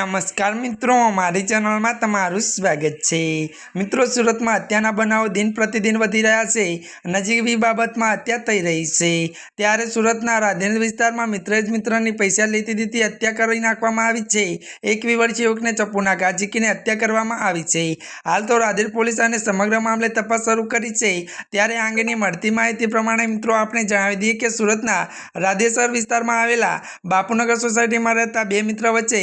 નમસ્કાર મિત્રો, મારી ચેનલમાં તમારું સ્વાગત છે. મિત્રો, સુરતમાં હત્યાના બનાવો દિન પ્રતિદિન વધી રહ્યા છે. નજીવી બાબતમાં હત્યા થઈ રહી છે. ત્યારે સુરતના રાધેન વિસ્તારમાં મિત્રે જ મિત્રની પૈસા લેતી દીધી હત્યા કરી નાખવામાં આવી છે. એક વિવર્ષીય યુવકને ચપ્પુના ઘા ઝીકીને હત્યા કરવામાં આવી છે. હાલ તો રાધેર પોલીસ અને સમગ્ર મામલે તપાસ શરૂ કરી છે. ત્યારે આ અંગેની મળતી માહિતી પ્રમાણે મિત્રો, આપણે જણાવી દઈએ કે સુરતના રાધેસર વિસ્તારમાં આવેલા બાપુનગર સોસાયટીમાં રહેતા બે મિત્ર વચ્ચે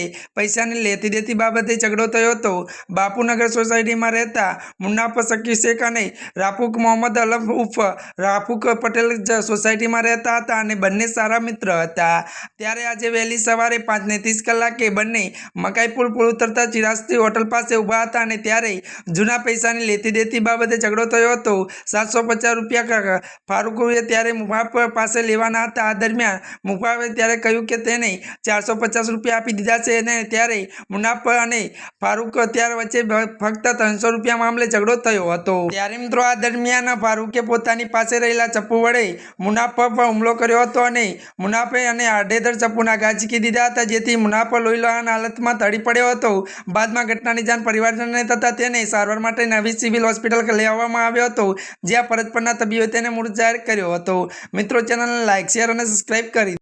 પૈસાની લેતી દેતી બાબતે ઝઘડો થયો હતો. બાપુનગર સોસાયટીમાં રહેતા મુન્નાફ શકી શેખ અને રાફુક મોહમ્મદ અલમ ઉફ રાફુક પટેલ સોસાયટીમાં રહેતા હતા અને બંને સારા મિત્ર હતા. ત્યારે આજે વહેલી સવારે પાંચને ત્રીસ કલાકે બંને મકાઈ પુલ ઉતરતા ચિરાસ્તી હોટલ પાસે ઊભા હતા અને ત્યારે જૂના પૈસાની લેતી દેતી બાબતે ઝઘડો થયો હતો. સાતસો પચાસ રૂપિયા ફારૂકુએ ત્યારે મુફાફ પાસે લેવાના હતા. આ દરમિયાન મુફાફે ત્યારે કહ્યું કે તેને ચારસો પચાસ રૂપિયા આપી દીધા છે અને ત્યારે મુનાફ અને ફારૂક અત્યાર વચ્ચે ફક્ત ત્રણસો રૂપિયા મામલે ઝઘડો થયો હતો. ત્યારે મિત્રો આ દરમિયાન ફારૂકે પોતાની પાસે રહેલા ચપ્પુ વડે મુનાફા પર હુમલો કર્યો હતો અને મુનાફે અને આડેધર ચપ્પુના ગાજકી દીધા હતા, જેથી મુનાફ લોહીલોહાણ હાલતમાં તડી પડ્યો હતો. બાદમાં ઘટનાની જાણ પરિવારજનને થતા તેને સારવાર માટે નવી સિવિલ હોસ્પિટલ લઈ આવવામાં આવ્યો હતો, જ્યાં ફરજ પરના તબીબે તેને મૃત જાહેર કર્યો હતો. મિત્રો, ચેનલને લાઇક શેર અને સબસ્ક્રાઇબ કરી